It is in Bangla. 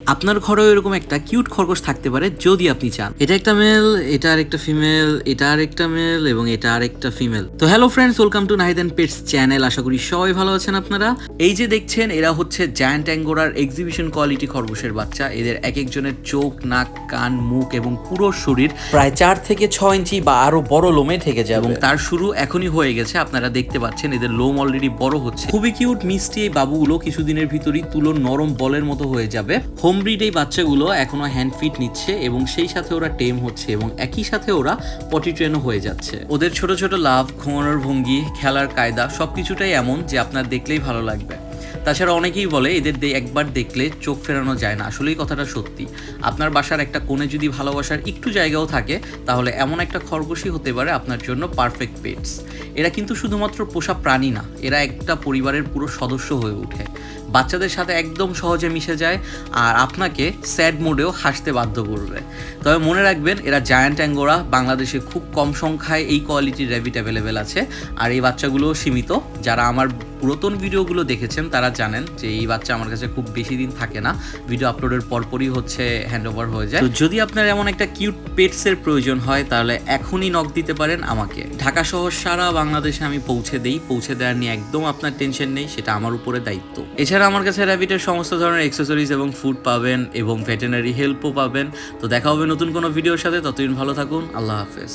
আপনার ঘরেও এরকম একটা কিউট খরগোশ থাকতে পারে যদি আপনি চান। এটা একটা মেল এটা আর একটা ফিমেল এটা আর একটা মেল এবং এটা আর একটা ফিমেল তো hello friends welcome to Nahid and pets channel আশা করি সবাই ভালো আছেন আপনারা। এই যে দেখছেন, এরা হচ্ছে জায়ান্ট অ্যাঙ্গোরার এক্সিবিশন কোয়ালিটি খরগোশের বাচ্চা। এদের এক একজনের চোখ, নাক, কান, মুখ এবং পুরো শরীর প্রায় চার থেকে ছয় ইঞ্চি বা আরও বড় লোমে থেকে যায় এবং তার শুরু এখনই হয়ে গেছে, আপনারা দেখতে পাচ্ছেন এদের লোম অলরেডি বড় হচ্ছে। খুবই কিউট মিষ্টি এই বাবুগুলো কিছুদিনের ভিতরই তুলো নরম বলের মতো হয়ে যাবে। হোম এই বাচ্চাগুলো এখনও হ্যান্ড ফিট নিচ্ছে এবং সেই সাথে ওরা টেম হচ্ছে এবং একই সাথে ওরা পটি ট্রেনও হয়ে যাচ্ছে। ওদের ছোট ছোট লাভ, ঘুমানোর ভঙ্গি, খেলার কায়দা সব কিছুটাই এমন যে আপনার দেখলেই ভালো লাগবে। তাছাড়া অনেকেই বলে এদের একবার দেখলে চোখ ফেরানো যায় না। আসলেই কথাটা সত্যি। আপনার বাসার একটা কোণে যদি ভালোবাসার একটু জায়গাও থাকে, তাহলে এমন একটা খরগোশই হতে পারে আপনার জন্য পারফেক্ট পেটস এরা কিন্তু শুধুমাত্র পোষা প্রাণী না, এরা একটা পরিবারের পুরো সদস্য হয়ে ওঠে। বাচ্চাদের সাথে একদম সহজে মিশে যায় আর আপনাকে স্যাড মোডেও হাসতে বাধ্য করবে। তবে মনে রাখবেন, এরা জায়ান্ট অ্যাঙ্গোরা বাংলাদেশে খুব কম সংখ্যায় এই কোয়ালিটির র্যাবিট অ্যাভেলেবেল আছে। আর এই বাচ্চাগুলো সীমিত, যারা আমার পুরাতন ভিডিওগুলো দেখেছেন, তারা জানেন যে এই বাচ্চা আমার কাছে খুব বেশি দিন থাকে না। ভিডিও আপলোডের পরপরই হচ্ছে হ্যান্ড ওভার হয়ে যায়। তো যদি আপনার এমন একটা কিউট পেটসের প্রয়োজন হয়, তাহলে এখনই নক দিতে পারেন আমাকে। ঢাকা শহর সারা বাংলাদেশে আমি পৌঁছে দেই। পৌঁছে দেওয়ার নিয়ে একদম আপনার টেনশন নেই, সেটা আমার উপরে দায়িত্ব। এছাড়া আমার কাছে র্যাবিটের সমস্ত ধরনের অ্যাক্সেসরিজ এবং ফুড পাবেন এবং ভেটেনারি হেল্পও পাবেন। তো দেখা হবে নতুন কোনো ভিডিওর সাথে, ততদিন ভালো থাকুন, আল্লাহ হাফেজ।